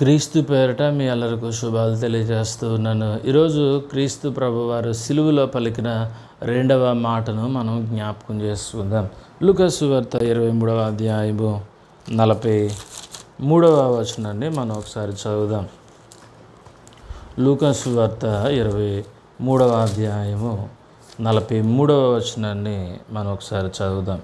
క్రీస్తు పేరిట మీ అల్లరికి శుభాలు తెలియజేస్తూ ఉన్నాను. ఈరోజు క్రీస్తు ప్రభువారు సిలువులో సిలువలో పలికిన రెండవ మాటను మనం జ్ఞాపకం చేసుకుందాం. లుకసు వార్త ఇరవై మూడవ అధ్యాయము నలభై మూడవ వచనాన్ని మనం ఒకసారి చదువుదాం. లూకసు వార్త ఇరవై మూడవ అధ్యాయము నలభై మూడవ వచనాన్ని మనం ఒకసారి చదువుదాం.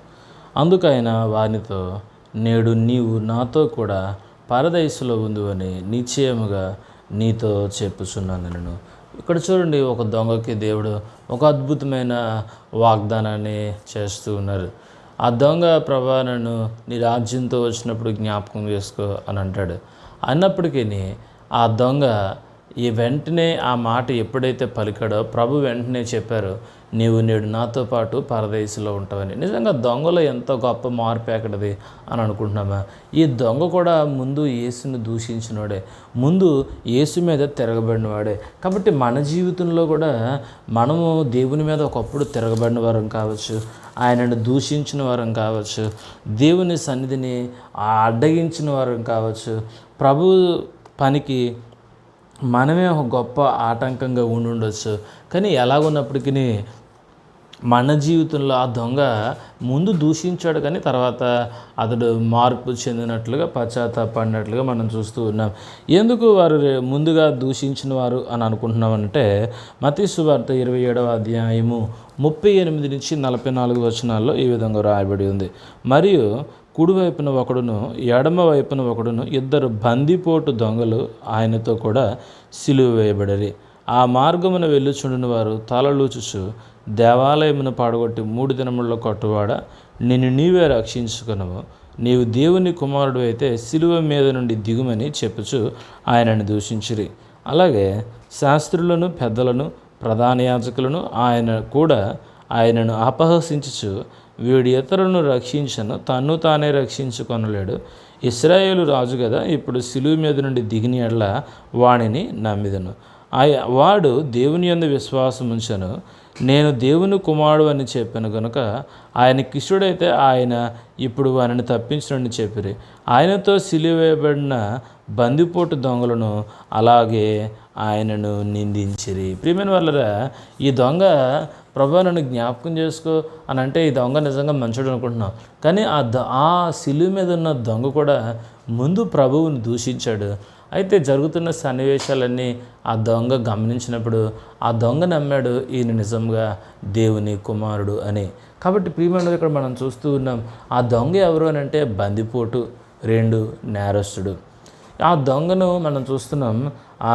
అందుకైనా వానితో నేడు నీవు నాతో కూడా పరదయసులో ఉంది అని నిశ్చయముగా నీతో చెప్పుచున్నాను నేను. ఇక్కడ చూడండి ఒక దొంగకి దేవుడు ఒక అద్భుతమైన వాగ్దానాన్ని చేస్తూ ఉన్నారు. ఆ దొంగ ప్రభా నన్ను నీ రాజ్యంతో వచ్చినప్పుడు జ్ఞాపకం చేసుకో అని అంటాడు. అన్నప్పటికీ ఆ దొంగ ఈ వెంటనే ఆ మాట ఎప్పుడైతే పలికాడో ప్రభు వెంటనే చెప్పారు నీవు నేడు నాతో పాటు పరదేశంలో ఉంటావని. నిజంగా దొంగలో ఎంతో గొప్ప మార్పు ఎక్కడది అని అనుకుంటున్నామా? ఈ దొంగ కూడా ముందు యేసును దూషించినవాడే ముందు యేసు మీద తిరగబడినవాడే. కాబట్టి మన జీవితంలో కూడా మనము దేవుని మీద ఒకప్పుడు తిరగబడిన వారం కావచ్చు ఆయనను దూషించిన వారం కావచ్చు దేవుని సన్నిధిని అడ్డగించిన వారం కావచ్చు ప్రభు పనికి మనమే ఒక గొప్ప ఆటంకంగా ఉండి ఉండొచ్చు కానీ ఎలాగున్నప్పటికీ మన జీవితంలో ఆ దొంగ ముందు దూషించాడు కానీ తర్వాత అతడు మార్పు చెందినట్లుగా పశ్చాత్తాపడినట్లుగా మనం చూస్తూ ఉన్నాం. ఎందుకు వారు ముందుగా దూషించిన వారు అని అనుకుంటున్నామంటే మతీసు వార్త ఇరవై ఏడవ అధ్యాయము ముప్పై ఎనిమిది నుంచి నలభై నాలుగు వచనాల్లో ఈ విధంగా రాయబడి ఉంది. మరియు కుడివైపున ఒకడును ఎడమ వైపున ఒకడును ఇద్దరు బందిపోటు దొంగలు ఆయనతో కూడా సిలువ వేయబడరి. ఆ మార్గమున వెళ్ళుచుండిన వారు తలలూచుచు దేవాలయమును పాడగొట్టి మూడు దినముల్లో కొట్టువాడ నిన్ను నీవే రక్షించుకునవు నీవు దేవుని కుమారుడు అయితే సిలువ మీద నుండి దిగుమని చెప్పుచు ఆయనను దూషించిరి. అలాగే శాస్త్రులను పెద్దలను ప్రధాన యాజకులను ఆయన కూడా ఆయనను అపహసించుచు వీడి ఇతరులను రక్షించను తన్ను తానే రక్షించుకొనలేడు. ఇస్రాయేలు రాజు కదా ఇప్పుడు సిలువు మీద నుండి దిగిన ఎడ్ల వాణిని నమ్మిదను. ఆ వాడు దేవుని యందు విశ్వాసం ఉంచను నేను దేవుని కుమారుడు అని చెప్పాను కనుక ఆయన కిషుడైతే ఆయన ఇప్పుడు వారిని తప్పించడని చెప్పిరి. ఆయనతో సిలివేయబడిన బందిపోటు దొంగలను అలాగే ఆయనను నిందించిరి. ప్రియమైన వాళ్ళరా ఈ దొంగ ప్రభా నన్ను జ్ఞాపకం చేసుకో అని అంటే ఈ దొంగ నిజంగా మంచోడు అనుకుంటున్నాం. కానీ ఆ ద ఆ సిలువ మీద ఉన్న దొంగ కూడా ముందు ప్రభువుని దూషించాడు. అయితే జరుగుతున్న సన్నివేశాలన్నీ ఆ దొంగ గమనించినప్పుడు ఆ దొంగ నమ్మాడు ఈయన నిజంగా దేవుని కుమారుడు అని. కాబట్టి ప్రియమైన ఇక్కడ మనం చూస్తూ ఉన్నాం ఆ దొంగ ఎవరు అని అంటే బందిపోటు రెండు నేరస్తుడు. ఆ దొంగను మనం చూస్తున్నాం ఆ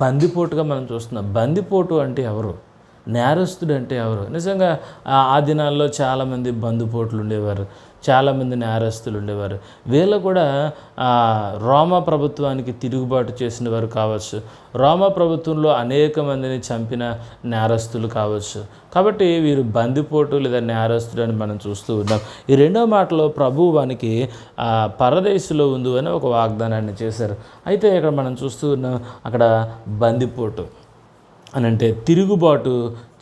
బందిపోటుగా మనం చూస్తున్నాం. బందిపోటు అంటే ఎవరు? నేరస్తుడు అంటే ఎవరు? నిజంగా ఆ- దినాల్లో చాలామంది బంధుపోట్లు ఉండేవారు చాలామంది నేరస్తులు ఉండేవారు. వీళ్ళు కూడా రోమా ప్రభుత్వానికి తిరుగుబాటు చేసిన వారు కావచ్చు. రోమా ప్రభుత్వంలో అనేక మందిని చంపిన నేరస్తులు కావచ్చు. కాబట్టి వీరు బందిపోటు లేదా నేరస్తుడు అని మనం చూస్తూ ఉన్నాం. ఈ రెండో మాటలో ప్రభు వానికి ఆ, పరదేశంలో ఉంది అని ఒక వాగ్దానాన్ని చేశారు. అయితే ఇక్కడ మనం చూస్తూ ఉన్నాం అక్కడ బందిపోటు అని అంటే తిరుగుబాటు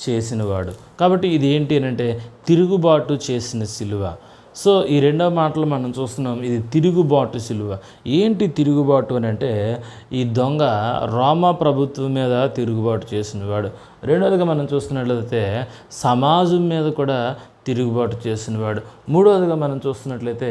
చేసినవాడు. కాబట్టి ఇది ఏంటి అని అంటే తిరుగుబాటు చేసిన సిలువ. సో ఈ రెండవ మాటలు మనం చూస్తున్నాం ఇది తిరుగుబాటు సిలువ. ఏంటి తిరుగుబాటు అని అంటే ఈ దొంగ రోమా ప్రభుత్వం మీద తిరుగుబాటు చేసినవాడు. రెండవదిగా మనం చూస్తున్నట్లయితే సమాజం మీద కూడా తిరుగుబాటు చేసినవాడు. మూడవదిగా మనం చూస్తున్నట్లయితే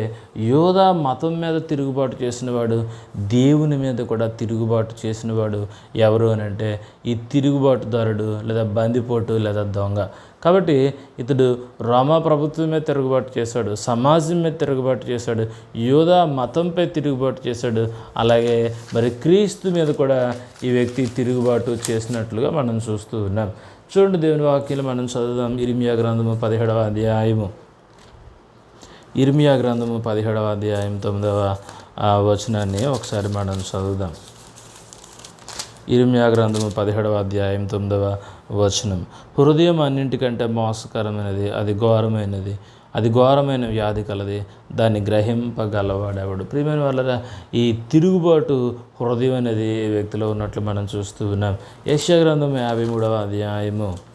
యోధా మతం మీద తిరుగుబాటు చేసినవాడు దేవుని మీద కూడా తిరుగుబాటు చేసినవాడు ఎవరు అని అంటే ఈ తిరుగుబాటుదారుడు లేదా బందిపోటు లేదా దొంగ. కాబట్టి ఇతడు రోమా ప్రభుత్వం మీద తిరుగుబాటు చేశాడు సమాజం మీద తిరుగుబాటు చేశాడు యోధా మతంపై తిరుగుబాటు చేశాడు అలాగే మరి క్రీస్తు మీద కూడా ఈ వ్యక్తి తిరుగుబాటు చేసినట్లుగా మనం చూస్తూ ఉన్నాం. చూడండి దేవుని వాక్యాలు మనం చదువుదాం. ఇరిమియా గ్రంథము పదిహేడవ అధ్యాయము. ఇర్మియా గ్రంథము పదిహేడవ అధ్యాయం తొమ్మిదవ ఆ, వచనాన్ని ఒకసారి మనం చదువుదాం. ఇర్మియా గ్రంథము పదిహేడవ అధ్యాయం తొమ్మిదవ వచనం. హృదయం అన్నింటికంటే మోసకరమైనది అది ఘోరమైనది అది ఘోరమైన వ్యాధి కలది. దాన్ని గ్రహింపగలవాడేవాడు? ప్రియమైన వాళ్ళ ఈ తిరుగుబాటు హృదయం అనేది వ్యక్తిలో ఉన్నట్లు మనం చూస్తూ ఉన్నాం. యశ్యా గ్రంథం యాభై మూడవ అధ్యాయము.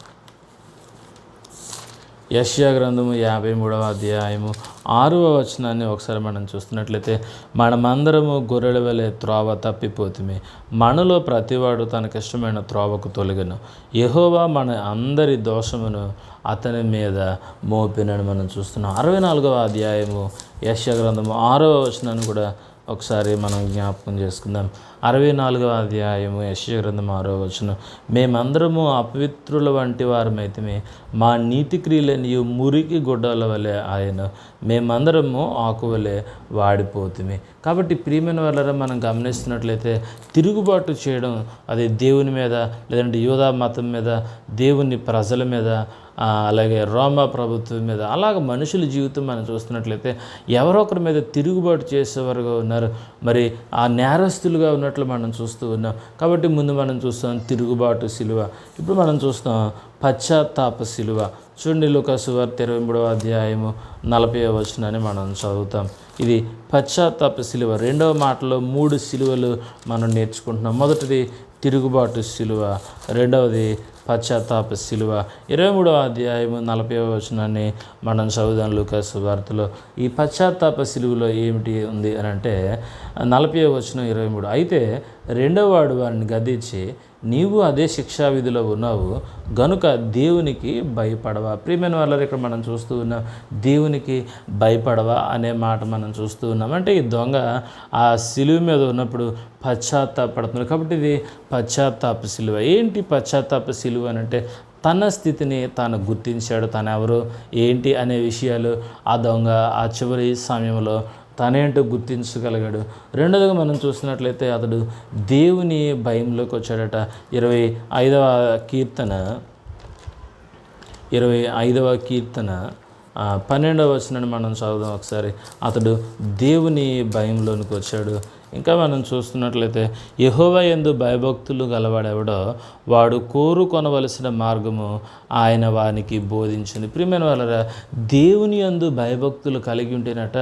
యష్యా గ్రంథము యాభై మూడవ అధ్యాయము ఆరవ వచనాన్ని ఒకసారి మనం చూస్తున్నట్లయితే మనమందరము గొర్రెల వలె త్రోవ తప్పిపోతుమే. మనలో ప్రతివాడు తనకిష్టమైన త్రోవకు తొలగను. యహోవా మన అందరి దోషమును అతని మీద మోపినని మనం చూస్తున్నాం. అరవై నాలుగవ అధ్యాయము యష్యా గ్రంథము ఆరవ వచనాన్ని కూడా ఒకసారి మనం జ్ఞాపకం చేసుకుందాం. అరవై నాలుగవ అధ్యాయము యశ్య గ్రంథం ఆరో వచనం. మేమందరము అపవిత్రుల వంటి వారమైతే మా నీతి క్రియలని మురికి గుడ్డల వలె ఆయన మేమందరము ఆకువలే వాడిపోతుమే. వాడిపోతుంది కాబట్టి ప్రియమైన వాళ్ళ మనం గమనిస్తున్నట్లయితే తిరుగుబాటు చేయడం అది దేవుని మీద లేదంటే యోధా మతం మీద దేవుని ప్రజల మీద అలాగే రోమా ప్రభుత్వం మీద అలాగ మనుషుల జీవితం మనం చూస్తున్నట్లయితే ఎవరొకరి మీద తిరుగుబాటు చేసేవారుగా ఉన్నారు. మరి ఆ నేరస్తులుగా ఉన్నట్లు మనం చూస్తూ ఉన్నాం. కాబట్టి ముందు మనం చూస్తాం తిరుగుబాటు సిలువ ఇప్పుడు మనం చూస్తాం పశ్చాత్తాప సిలువ చూడండి లుకాసు వార్త ఇరవై మూడవ అధ్యాయము నలభై వచనాన్ని మనం చదువుతాం. ఇది పశ్చాత్తాప సిలువ రెండవ మాటలో మూడు సిలువలు మనం నేర్చుకుంటున్నాం. మొదటిది తిరుగుబాటు సిలువ రెండవది పశ్చాత్తాప శిలువ. ఇరవై మూడవ అధ్యాయము నలభై వచనాన్ని మనం చదువుదాం లూకాస్ వార్తలో. ఈ పశ్చాత్తాప శిలువలో ఏమిటి ఉంది అని అంటే నలభై వచనం ఇరవై మూడు. అయితే రెండవ వాడు వారిని గదించి నీవు అదే శిక్షా విధిలో ఉన్నావు గనుక దేవునికి భయపడవా? ప్రియమైన వాళ్ళ ఇక్కడ మనం చూస్తూ ఉన్నాం దేవునికి భయపడవా? అనే మాట మనం చూస్తూ ఉన్నాం. అంటే ఈ దొంగ ఆ సిలువ మీద ఉన్నప్పుడు పశ్చాత్తాపడుతున్నాడు. కాబట్టి ఇది పశ్చాత్తాప సిలువ ఏంటి పశ్చాత్తాప సిలువ అని అంటే తన స్థితిని తాను గుర్తించాడు. తను ఎవరు ఏంటి అనే విషయాలు ఆ దొంగ ఆ చివరి సమయంలో తనేంటో గుర్తించగలిగాడు. రెండోదిగా మనం చూసినట్లయితే అతడు దేవుని భయంలోకి వచ్చాడట. ఇరవై ఐదవ కీర్తన ఇరవై ఐదవ కీర్తన పన్నెండవ వచనాన్ని మనం చదువుదాం ఒకసారి. అతడు దేవుని భయంలోనికి వచ్చాడు. ఇంకా మనం చూస్తున్నట్లయితే యహోవ ఎందు భయభక్తులు గలవాడెవడో వాడు కోరుకొనవలసిన మార్గము ఆయన వానికి బోధించింది. ప్రియమైన వాళ్ళ దేవుని యందు భయభక్తులు కలిగి ఉంటేనట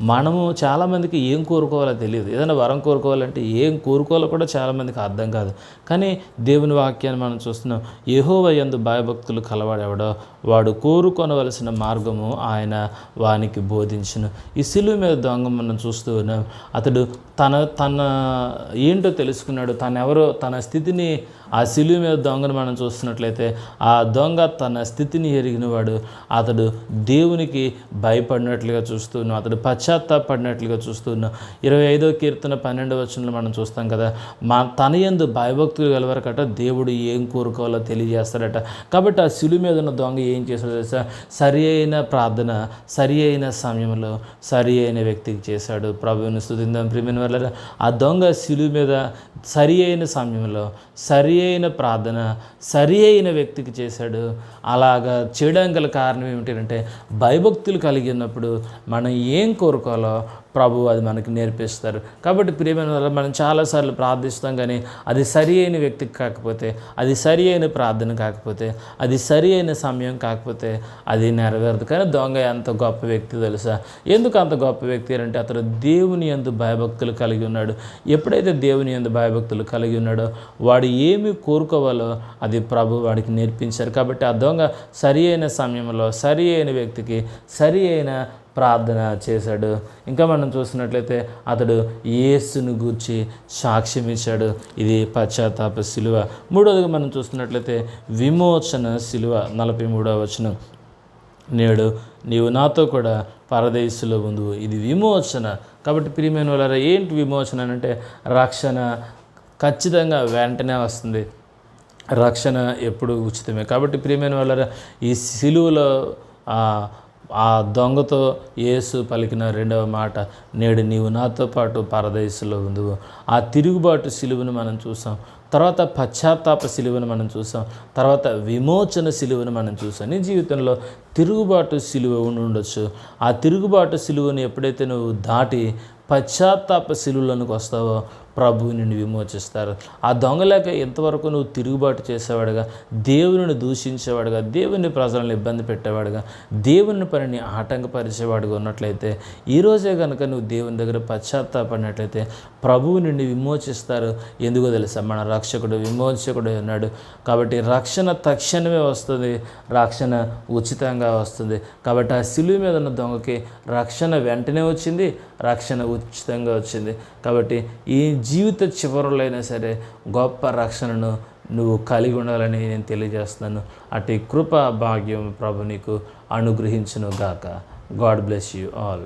మనము చాలామందికి ఏం కోరుకోవాలో తెలియదు. ఏదైనా వరం కోరుకోవాలంటే ఏం కోరుకోవాలో కూడా చాలామందికి అర్థం కాదు. కానీ దేవుని వాక్యాన్ని మనం చూస్తున్నాం. యహోవ యందు భయభక్తులు కలవాడెవడో? వాడు కోరుకొనవలసిన మార్గము ఆయన వానికి బోధించను. ఈ సిలువ మీద దొంగ మనం చూస్తూ ఉన్నాం. అతడు తన తన ఏంటో తెలుసుకున్నాడు. తనెవరో తన స్థితిని ఆ సిలువ మీద దొంగను మనం చూస్తున్నట్లయితే ఆ దొంగ తన స్థితిని ఎరిగినవాడు. అతడు దేవునికి భయపడినట్లుగా చూస్తున్నాం అతడు పశ్చాత్తాపడినట్లుగా చూస్తున్నాం. ఇరవై ఐదో కీర్తన పన్నెండవ వచనంలో మనం చూస్తాం కదా. మా తన యందు భయభక్తులు గలవరకట దేవుడు ఏం కోరుకోవాలో తెలియజేస్తాడట. కాబట్టి ఆ శిలు మీద ఉన్న దొంగ ఏం చేశాడో తెలుసా? సరి అయిన ప్రార్థన సరి అయిన సమయంలో సరి అయిన వ్యక్తికి చేశాడు. ప్రభువుని స్థుతిందాం ప్రియమైన వల్ల ఆ దొంగ శిలు మీద సరి అయిన సమయంలో సరి అయిన ప్రార్థన సరి అయిన వ్యక్తికి చేశాడు. అలాగా చేయడం గల కారణం ఏమిటంటే భయభక్తులు కలిగి ఉన్నప్పుడు మనం ఏం కోరు కోరుకోవాలో ప్రభు అది మనకి నేర్పిస్తారు. కాబట్టి ప్రియమైన వల్ల మనం చాలాసార్లు ప్రార్థిస్తాం కానీ అది సరి అయిన వ్యక్తికి కాకపోతే అది సరి అయిన ప్రార్థన కాకపోతే అది సరి అయిన సమయం కాకపోతే అది నెరవేరదు. కానీ దొంగ ఎంత గొప్ప వ్యక్తి తెలుసా? ఎందుకు అంత గొప్ప వ్యక్తి అంటే అతడు దేవుని ఎందు భయభక్తులు కలిగి ఉన్నాడు. ఎప్పుడైతే దేవుని ఎందు భయభక్తులు కలిగి ఉన్నాడో వాడు ఏమి కోరుకోవాలో అది ప్రభు వాడికి నేర్పించారు. కాబట్టి ఆ దొంగ సరి అయిన సమయంలో సరి అయిన వ్యక్తికి సరి అయిన ప్రార్థన చేశాడు. ఇంకా మనం మనం చూసినట్లయితే అతడు యేసును గూర్చి సాక్ష్యం ఇచ్చాడు. ఇది పశ్చాత్తాప శిలువ మూడవదిగా మనం చూస్తున్నట్లయితే విమోచన శిలువ నలభై మూడవ వచనం. నేడు నీవు నాతో కూడా పరదేశంలో ఉందువు ఇది విమోచన. కాబట్టి ప్రియమైన వాళ్ళ ఏంటి విమోచన అని అంటే రక్షణ ఖచ్చితంగా వెంటనే వస్తుంది. రక్షణ ఎప్పుడు ఉచితమే. కాబట్టి ప్రియమైన వాళ్ళ ఈ శిలువలో ఆ దొంగతో యేసు పలికిన రెండవ మాట నేడు నీవు నాతో పాటు పరదేశంలో ఉందువు. ఆ తిరుగుబాటు సిలువను మనం చూసాం. తర్వాత పశ్చాత్తాప సిలువను మనం చూసాం. తర్వాత విమోచన సిలువను మనం చూసాం. నీ జీవితంలో తిరుగుబాటు సిలువ ఉండొచ్చు. ఆ తిరుగుబాటు సిలువను ఎప్పుడైతే నువ్వు దాటి పశ్చాత్తాప సిలువలోనికి వస్తావో ప్రభువు నిన్ను విమోచిస్తారు. ఆ దొంగలేక ఇంతవరకు నువ్వు తిరుగుబాటు చేసేవాడుగా? దేవుని దూషించేవాడుగా? దేవుని ప్రజలను ఇబ్బంది పెట్టేవాడుగా? దేవుని పనిని ఆటంకపరిచేవాడుగా ఉన్నట్లయితే ఈరోజే కనుక నువ్వు దేవుని దగ్గర పశ్చాత్తాపడినట్లయితే ప్రభువు నిన్ను విమోచిస్తారు. ఎందుకో తెలుసా? మన రక్షకుడు విమోచకుడు ఉన్నాడు. కాబట్టి రక్షణ తక్షణమే వస్తుంది. రక్షణ ఉచితంగా వస్తుంది. కాబట్టి ఆ సిలువ మీద ఉన్న దొంగకి రక్షణ వెంటనే వచ్చింది. రక్షణ ఉచితంగా వచ్చింది. కాబట్టి ఈ జీవిత చివరలో అయినా సరే గొప్ప రక్షణను నువ్వు కలిగి ఉండాలని నేను తెలియజేస్తున్నాను. అటు కృప భాగ్యం ప్రభు నీకు అనుగ్రహించును గాక గాడ్ బ్లెస్ యూ ఆల్.